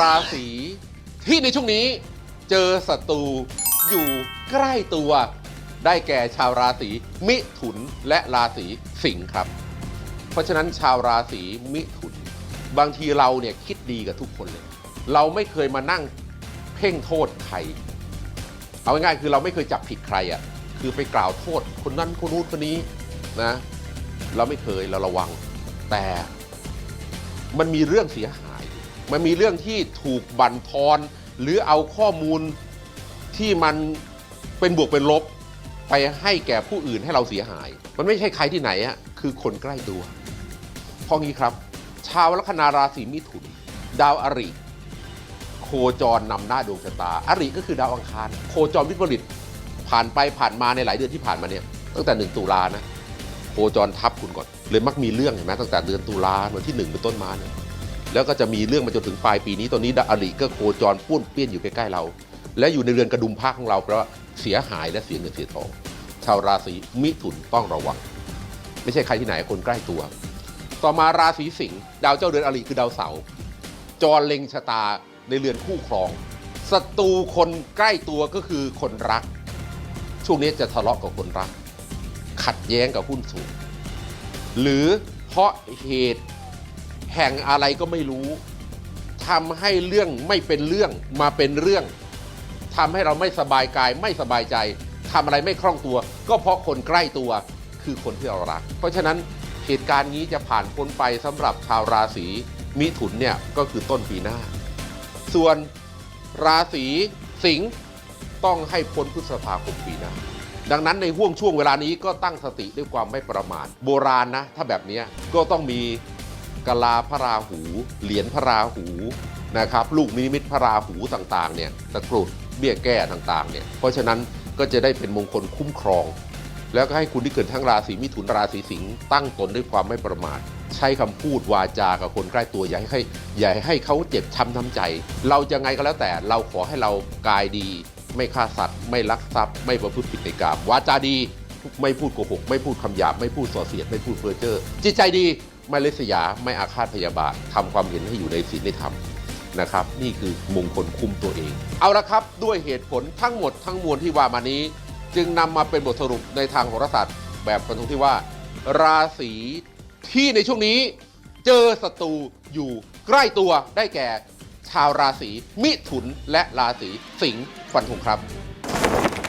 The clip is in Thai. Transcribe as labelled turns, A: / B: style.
A: ราศีที่ในช่วงนี้เจอศัตรูอยู่ใกล้ตัว ได้แก่ชาวราศีมิถุนและราศีสิงห์ครับ เพราะฉะนั้นชาวราศีมิถุน บางทีเราเนี่ยคิดดีกับทุกคนเลย เราไม่เคยมานั่งเพ่งโทษใคร เอาง่ายๆคือเราไม่เคยจับผิดใครอะ่ะคือไปกล่าวโทษคนนั้นคนนู้นคนนี้นะ เราไม่เคยเราระวัง แต่มันมีเรื่องเสียหาย มันมีเรื่องที่ถูกบั่นทอนหรือเอาข้อมูลที่มันเป็นบวกเป็นลบ ไปให้แก่ผู้อื่นให้เราเสียหาย มันไม่ใช่ใครที่ไหนอะคือคนใกล้ตัวเพราะงี้ครับ ชาวลัคนาราศีมิถุน ดาวอริ โคจรนำหน้าดวงชะตาอริก็คือดาวอังคาร โคจรวิปริตผ่านไปผ่านมาในหลายเดือนที่ผ่านมาเนี่ยตั้งแต่หนึ่งตุลานะโคจรทับคุณก่อนเลยมักมีเรื่องเห็นไหมตั้งแต่เดือนตุลาวันที่หนึ่งเป็นต้นมาเนี่ย แล้วก็จะมีเรื่องมาจนถึงปลายปีนี้ตอนนี้ดาวอริก็โคจรป้วนเปี้ยนอยู่ใกล้ๆเรา และอยู่ในเรือนกระดุมพระของเราเพราะเสียหายและเสียเงินเสียทอง ชาวราศีมิถุนต้องระวัง ไม่ใช่ใครที่ไหนคนใกล้ตัว ต่อมาราศีสิงห์ดาวเจ้าเรือนอริคือดาวเสาร์จรเล็งชะตาในเรือนคู่ครองศัตรูคนใกล้ตัวก็คือคนรัก ช่วงนี้จะทะเลาะกับคนรัก ขัดแย้งกับหุ้นส่วนหรือเพราะเหตุ แห่งอะไรก็ไม่รู้ทำให้เรื่องไม่เป็นเรื่องมาเป็นเรื่องทำให้เราไม่สบายกายไม่สบายใจทำอะไรไม่คล่องตัว ก็เพราะคนใกล้ตัวคือคนที่เรารัก เพราะฉะนั้นเหตุการณ์นี้จะผ่านพ้นไปสำหรับชาวราศีมิถุนเนี่ยก็คือต้นปีหน้า ส่วนราศีสิงห์ต้องให้พ้นพฤษภาคมปีหน้า ดังนั้นในห่วงช่วงเวลานี้ก็ตั้งสติด้วยความไม่ประมาทโบราณนะ ถ้าแบบนี้ก็ต้องมี กะลาพระราหู เหรียญพระราหูนะครับลูกมินิมิตพระราหูต่างๆเนี่ยตะกรุดเบี้ยแก้ต่างๆเนี่ยเพราะฉะนั้นก็จะได้เป็นมงคลคุ้มครอง แล้วก็ให้คุณที่เกิดทั้งราศีมิถุนราศีสิงห์ตั้งตนด้วยความไม่ประมาท ใช้คำพูดวาจากับคนใกล้ตัวอย่าให้อย่าให้เขาเจ็บช้ำน้ำใจ เราจะไงก็แล้วแต่เราขอให้เรากายดี ไม่ฆ่าสัตว์ ไม่ลักทรัพย์ ไม่ประพฤติผิดในกรรมวาจาดี ไม่พูดโกหก ไม่พูดคำหยาบไม่พูดส่อเสียดไม่พูดเพ้อเจ้อจิตใจดี ไม่เลสยาไม่อาฆาตพยาบาททำความเห็นให้อยู่ในศีลในธรรมนะครับ นี่คือมงคลคุมตัวเอง เอาละครับด้วยเหตุผลทั้งหมดทั้งมวลที่ว่ามานี้ จึงนำมาเป็นบทสรุปในทางโหราศาสตร์แบบฟันธงที่ว่า ราศีที่ในช่วงนี้เจอศัตรูอยู่ใกล้ตัวได้แก่ ชาวราศีมิถุนและราศีสิงห์ฟันธงครับ